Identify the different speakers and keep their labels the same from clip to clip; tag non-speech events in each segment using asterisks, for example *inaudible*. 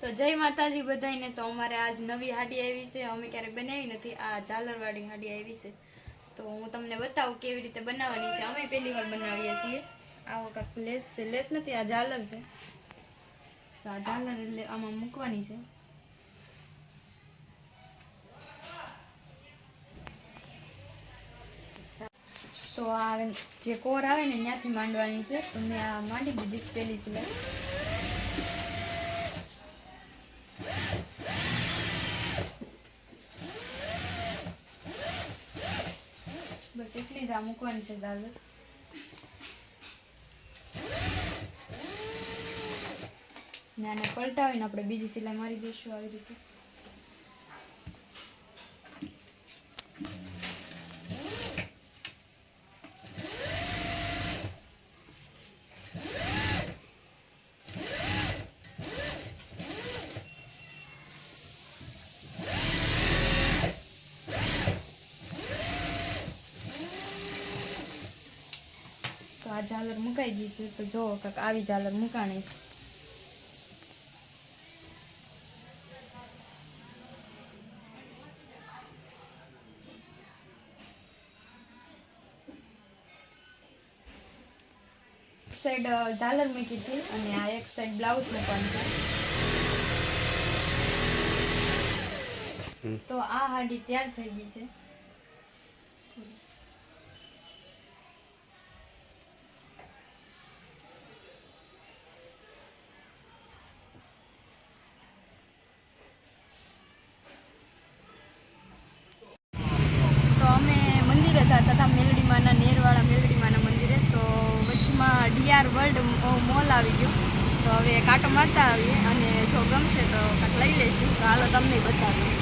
Speaker 1: તો જય માતાજી બધાને તો અમારે આજ નવી હાડી આવી છે. અમે ક્યારેક બનાવી નથી. આ ઝાલરવાળી હાડી આવી છે. તો હું તમને બતાવું કેવી રીતે બનાવવાની છે. અમે પહેલી વાર બનાવીએ છીએ. આવો કાંક લેસ છે. લેસ નથી, આ ઝાલર છે. તો આ ઝાલર એટલે આમાં મૂકવાની છે. તો આ જે કોર આવે ને ત્યાંથી માંડવાની છે. તો મેં આ માંડી દીધી પહેલી સિલાઈ. એટલી જ મૂકવાની છે દાલ ને આને પલટાવીને આપણે બીજી સિલાઈ મારી દઈશું આવી રીતે. ઝાલર મુકાઈ ગઈ છે તો જો કાંક આવી ઝાલર મુકાણી સાઈડ ઝાલર મૂકી હતી અને આ એક સાઈડ બ્લાઉઝ મૂકવાનું છે. તો આ હાડી તૈયાર થઈ ગઈ છે. જતા હતા મેલડીમાના નેરવાળા મેલડીમાના મંદિરે, તો વચમાં ડીઆર વર્લ્ડ મોલ આવી ગયો. તો હવે કાંટો મારતા આવીએ અને જો ગમશે તો કાંઈક લઈ લઈશું. તો હાલો તમને બતાવીએ.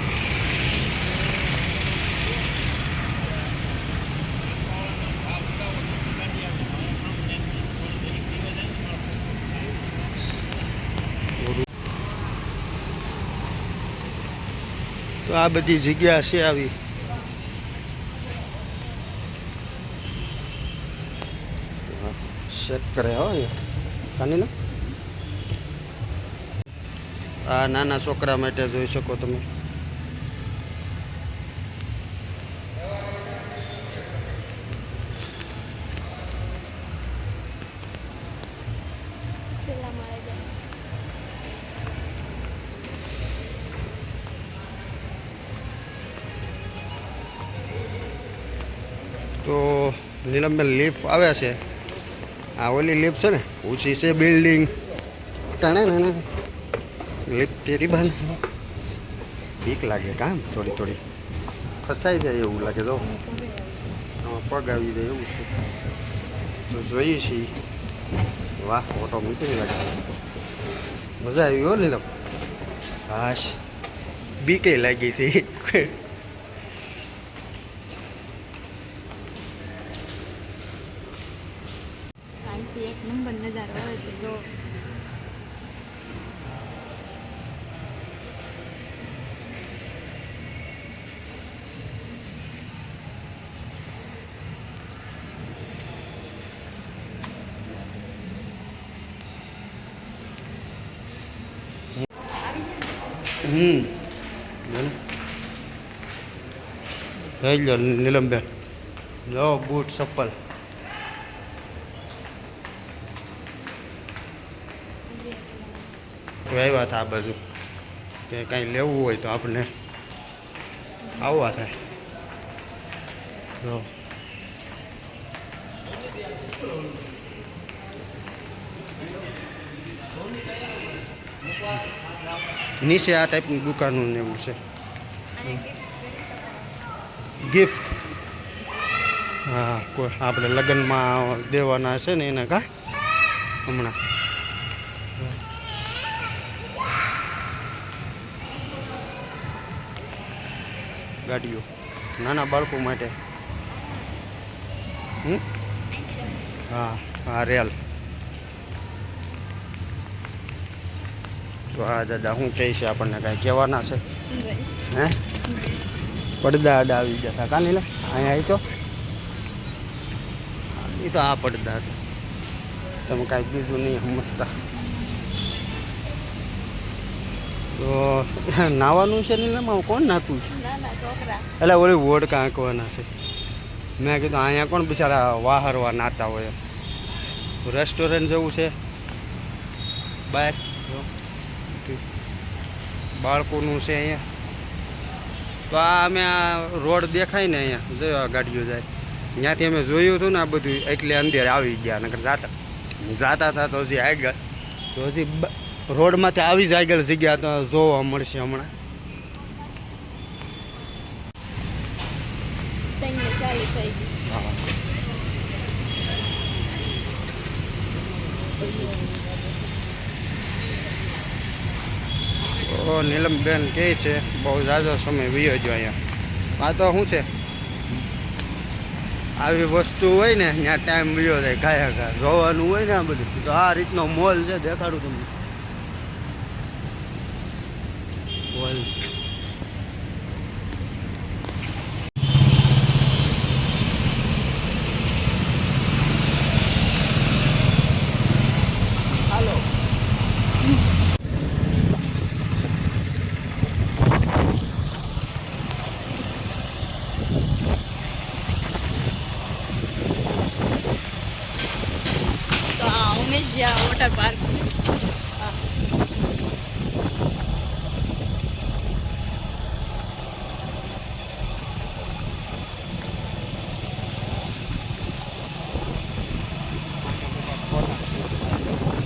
Speaker 2: તો આ બધી જગ્યા છે આવી. કરે, હો કાની ને? આ નાના છોકરા માટે જોઈ શકો તમે. તો નીલમબેન લીફ આવે છે. આ ઓલી લિફ્ટ છે ને ઊંચી છે બિલ્ડિંગ ટાણે ને લિફ્ટ તેરી બંધ. બીક લાગે કામ થોડી થોડી. ફસાઈ જાય એવું લાગે તો. પગ આવી જાય એવું છે. તો જોઈએ છીએ. વાહ ઓટોમેટિક લાગે. મજા આવી હો લીલો. હાશ. બીકે લાગી હતી.
Speaker 1: અહીંથી એક નંબર નજારો આવે છે જો.
Speaker 2: હમ. નીલમબેન. લો બૂટ ચપ્પલ તો આવ્યા હતા આ બાજુ. કે કાંઈ લેવું હોય તો આપણે આવવા થાય. જો. નીચે આ ટાઈપની દુકાનનું ને એવું છે. ગિફ્ટ. હા, કોઈ, આપણે લગ્નમાં દેવાના છે ને એના કા? હમણાં. ગાડીઓ નાના બાળકો માટે? હા હા, રેલ. તો હા દાદા શું કહે છે આપણને કાંઈ કહેવાના છે? હે? પડદા અડા આવી જશે કાની લે, અહીંયા આવી તો. એ તો આ પડદા તમે કાંઈ બીજું નહીં, સમજતા. તો *laughs* નાવાનું છે ને એમાં કોણ નાતું છે? એટલે ઓલી વોડ કાંકવાના છે. મેં કીધું અહીંયા કોણ બિચારા વાહરવા નાતા હોય રેસ્ટોરન્ટ જેવું છે. બાય. બાળકોનું છે અહીંયા. તો આ અમે આ રોડ દેખાય ને અહીંયા. જોયો ગાડીઓ જાય. ત્યાંથી અમે જોયું હતું ને આ બધું. એટલે અંદર આવી ગયા. નકર જાતા. જાતા હતા તો હજી આગળ. તો હજી રોડમાંથી આવી જ આગળ જગ્યા તો જોવા મળશે હમણાં. ઓ નીલમબેન કહે છે બહુ ઝાઝો સમય વિયો જો અહીંયા. આ તો શું છે? આવી વસ્તુ હોય ને ત્યાં ટાઈમ વિયો જાય ગાયા ઘા જોવાનું હોય ને આ બધું. તો આ રીતનો મોલ છે દેખાડું તમને મોલ હાલો
Speaker 1: તો આ વોટર પાર્ક.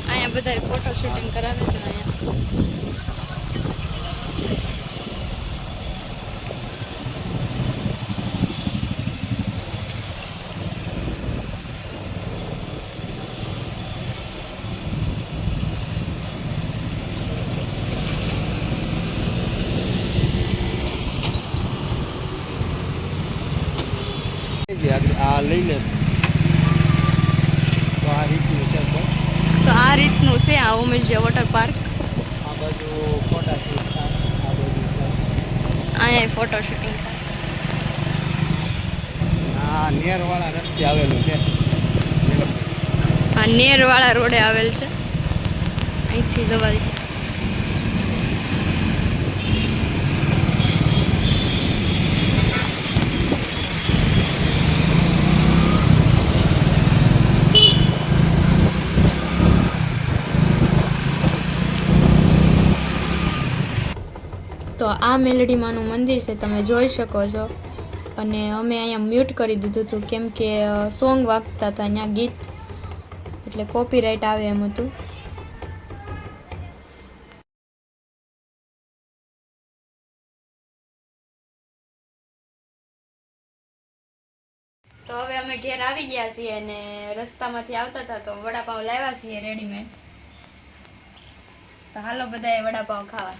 Speaker 1: અહીંયા બધા ફોટો શૂટિંગ કરાવે છે અહીંયા
Speaker 2: આ લઈ લે. તો આ રીતનું છે તો?
Speaker 1: આ રીતનું છે આ ઉમેશિયા વોટર પાર્ક.
Speaker 2: આ બાજુ ફોટા
Speaker 1: અહીંયા ફોટો શૂટિંગ
Speaker 2: આ નેરવાળા રસ્તે આવેલું છે.
Speaker 1: આ નેરવાળા રોડે આવેલ છે. અહીંથી જવા આ મેલડીમાંનું મંદિર છે, તમે જોઈ શકો છો. અને અમે અહીંયા મ્યુટ કરી દીધું હતું, કેમ કે સોંગ વાગતા હતા અહીંયા ગીત. એટલે કોપીરાઇટ આવે એમ હતું. તો હવે અમે ઘેર આવી ગયા છીએ અને રસ્તામાંથી આવતા હતા, તો વડાપાવ લાવ્યા છીએ રેડીમેડ તો હાલો બધાએ વડાપાવ ખાવા.